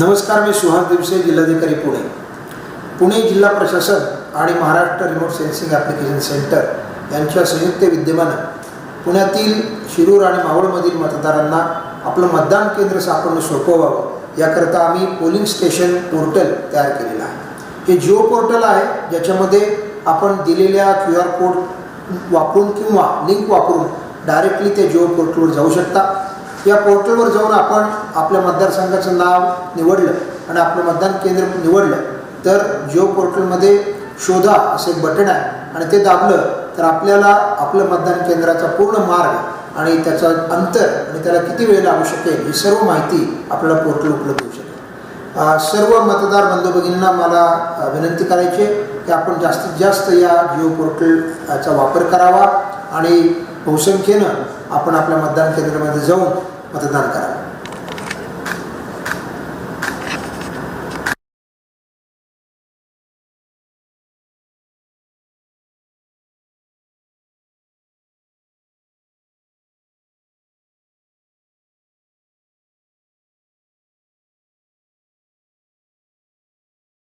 नमस्कार मी सुहास दिवसे जिल्हाधिकारी पुणे. पुणे जिल्हा प्रशासन आणि Maharashtra remote sensing application centre यांच्या संयुक्त विद्यमानं पुण्यातील शिरूर आणि मावळमधील मतदारांना आपलं मतदान केंद्र सापडणं सोपं व्हावं याकरता आम्ही पोलिंग स्टेशन पोर्टल तयार केलेलं आहे. हे जिओ पोर्टल आहे ज्याच्यामध्ये आपण दिलेल्या क्यू आर कोड वापरून किंवा लिंक वापरून डायरेक्टली त्या जिओ पोर्टलवर जाऊ शकता. या पोर्टलवर जाऊन आपण आपल्या मतदारसंघाचं नाव निवडलं आणि आपलं मतदान केंद्र निवडलं तर जिओ पोर्टलमध्ये शोधा असं एक बटन आहे आणि ते दाबलं तर आपल्याला आपलं मतदान केंद्राचा पूर्ण मार्ग आणि त्याचं अंतर आणि त्याला किती वेळ लागू शकेल ही सर्व माहिती आपल्याला पोर्टल उपलब्ध होऊ शकेल. सर्व मतदार बंधू भगिनींना मला विनंती करायची आहे की आपण जास्तीत जास्त या जिओ पोर्टलचा वापर करावा आणि बहुसंख्येनं आपण आपल्या मतदान केंद्रामध्ये जाऊन मतदान करा.